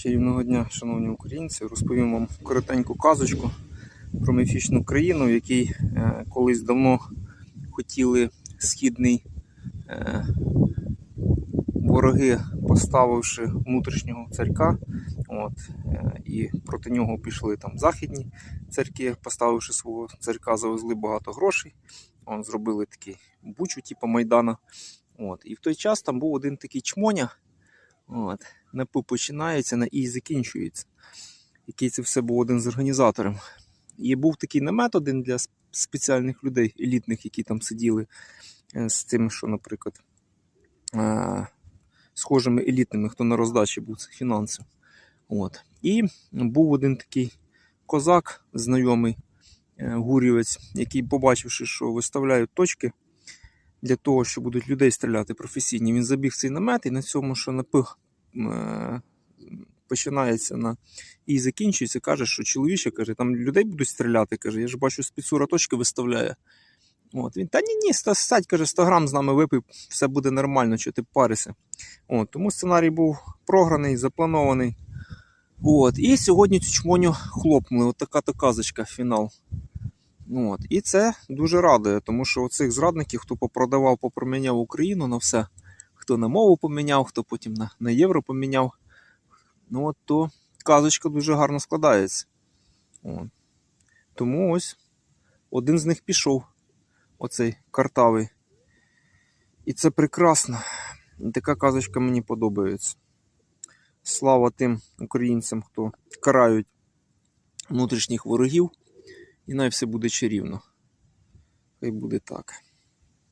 Чарівного дня, шановні українці, розповім вам коротеньку казочку про міфічну країну, в якій е, колись давно хотіли східний е, вороги, поставивши внутрішнього царька. От, е, і проти нього пішли там західні царьки, поставивши свого царька, завезли багато грошей. Он, зробили такий бучу, типу Майдана. От. І в той час там був один такий чмоня. От. На П починається, на І закінчується. Який це все був один з організаторів. І був такий намет один для спеціальних людей, елітних, які там сиділи е, з тим, що, наприклад, е, схожими елітними, хто на роздачі був цих фінансів. От. І був один такий козак, знайомий е, гурівець, який, побачивши, що виставляють точки для того, що будуть людей стріляти професійні, він забіг цей намет і на цьому, що на П е, починається на і закінчується, каже, що чоловіче каже, там людей будуть стріляти. каже, я ж бачу, спецура точки виставляє. От, він, та ні, ні, сядь, каже, 100 грам з нами випив, все буде нормально, що ти парися. От, тому сценарій був програний, запланований. От, і сьогодні цю чмоню хлопнули. От така то казочка, фінал. От, і це дуже радує, тому що оцих зрадників, хто попродавав, попроміняв Україну на все, хто на мову поміняв, хто потім на, на євро поміняв. Ну от то казочка дуже гарно складається. От. Тому ось один з них пішов, оцей картавий. І це прекрасно. Така казочка мені подобається. Слава тим українцям, хто карають внутрішніх ворогів, і най все буде чарівно. Хай буде так.